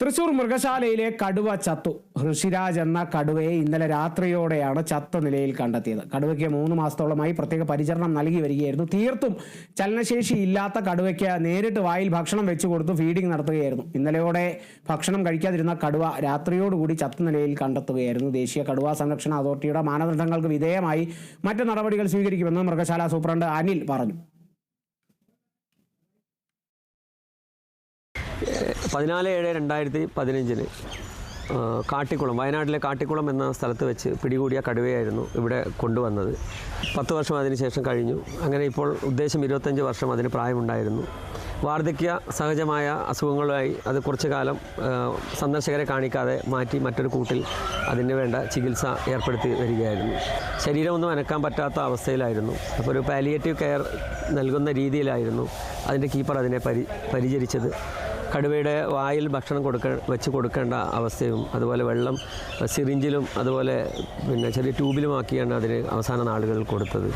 തൃശൂർ മൃഗശാലയിലെ കടുവ ചത്തു. ഋഷിരാജ് എന്ന കടുവയെ ഇന്നലെ രാത്രിയോടെയാണ് ചത്ത നിലയിൽ കണ്ടെത്തിയത്. കടുവയ്ക്ക് മൂന്ന് മാസത്തോളമായി പ്രത്യേക പരിചരണം നൽകി വരികയായിരുന്നു. തീർത്തും ചലനശേഷി ഇല്ലാത്ത കടുവയ്ക്ക് നേരിട്ട് വായിൽ ഭക്ഷണം വെച്ചു കൊടുത്ത് ഫീഡിംഗ് നടത്തുകയായിരുന്നു. ഇന്നലെയോടെ ഭക്ഷണം കഴിക്കാതിരുന്ന കടുവ രാത്രിയോടുകൂടി ചത്ത നിലയിൽ കണ്ടെത്തുകയായിരുന്നു. ദേശീയ കടുവ സംരക്ഷണ അതോറിറ്റിയുടെ മാനദണ്ഡങ്ങൾക്ക് വിധേയമായി മറ്റ് നടപടികൾ സ്വീകരിക്കുമെന്ന് മൃഗശാല സൂപ്രണ്ട് അനിൽ പറഞ്ഞു. പതിനാല് ഏഴ് രണ്ടായിരത്തി പതിനഞ്ചിന് കാട്ടിക്കുളം വയനാട്ടിലെ കാട്ടിക്കുളം എന്ന സ്ഥലത്ത് വെച്ച് പിടികൂടിയ കടുവയായിരുന്നു ഇവിടെ കൊണ്ടുവന്നത്. പത്ത് വർഷം അതിന് ശേഷം കഴിഞ്ഞു. അങ്ങനെ ഇപ്പോൾ ഉദ്ദേശം ഇരുപത്തഞ്ച് വർഷം അതിന് പ്രായമുണ്ടായിരുന്നു. വാർദ്ധക്യ സഹജമായ അസുഖങ്ങളുമായി അത് കുറച്ചു കാലം സന്ദർശകരെ കാണിക്കാതെ മാറ്റി മറ്റൊരു കൂട്ടിൽ അതിന് വേണ്ട ചികിത്സ ഏർപ്പെടുത്തി വരികയായിരുന്നു. ശരീരമൊന്നും അനക്കാൻ പറ്റാത്ത അവസ്ഥയിലായിരുന്നു. അപ്പോൾ ഒരു പാലിയേറ്റീവ് കെയർ നൽകുന്ന രീതിയിലായിരുന്നു അതിന്റെ കീപ്പർ അതിനെ പരി പരിചരിച്ചത്. കടുവയുടെ വായിൽ ഭക്ഷണം കൊടുക്ക വെച്ച് കൊടുക്കേണ്ട അവസ്ഥയും അതുപോലെ വെള്ളം സിറിഞ്ചിലും അതുപോലെ പിന്നെ ചെറിയ ട്യൂബിലുമാക്കിയാണ് അതിന് അവസാന നാളുകളിൽ കൊടുത്തത്.